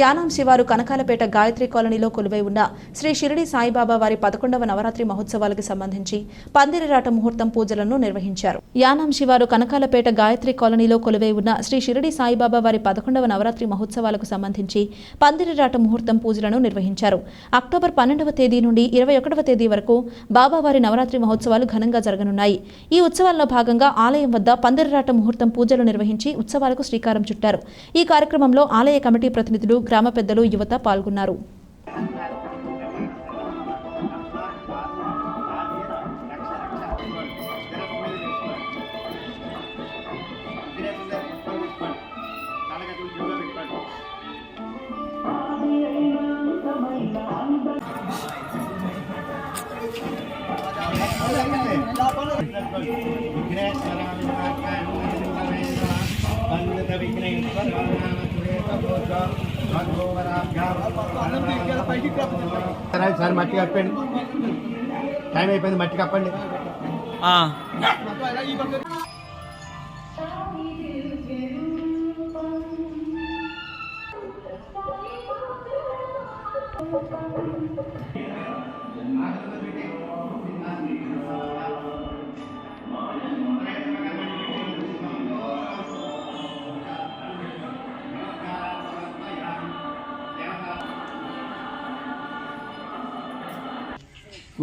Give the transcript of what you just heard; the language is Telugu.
యానాం శివారు కనకాలపేట గాయత్రి కాలనీలో కొలువై ఉన్న శ్రీ షిరిడి సాయిబాబా వారి పదకొండవ నవరాత్రి మహోత్సవాలకు సంబంధించి పందిరిరాట ముహూర్తం పూజలను నిర్వహించారు. యానాం శివారు కనకాలపేట గాయత్రి కాలనీలో కొలువై ఉన్న శ్రీ షిరిడి సాయిబాబా వారి పదకొండవ నవరాత్రి మహోత్సవాలకు సంబంధించి పందిరిరాట ముహూర్తం పూజలను నిర్వహించారు. అక్టోబర్ పన్నెండవ తేదీ నుండి ఇరవై ఒకటవ తేదీ వరకు బాబావారి నవరాత్రి మహోత్సవాలు ఘనంగా జరగనున్నాయి. ఈ ఉత్సవాల్లో భాగంగా ఆలయం వద్ద పందిరిరాట ముహూర్తం పూజలు నిర్వహించి ఉత్సవాలకు శ్రీకారం చుట్టారు. ఈ కార్యక్రమంలో ఆలయ కమిటీ ప్రతినిధులు గ్రామ పెద్దలు యువత పాల్గొన్నారు. సార్ మట్టి కప్పండి టైం అయిపోయింది మట్టి కప్పండి ఆ,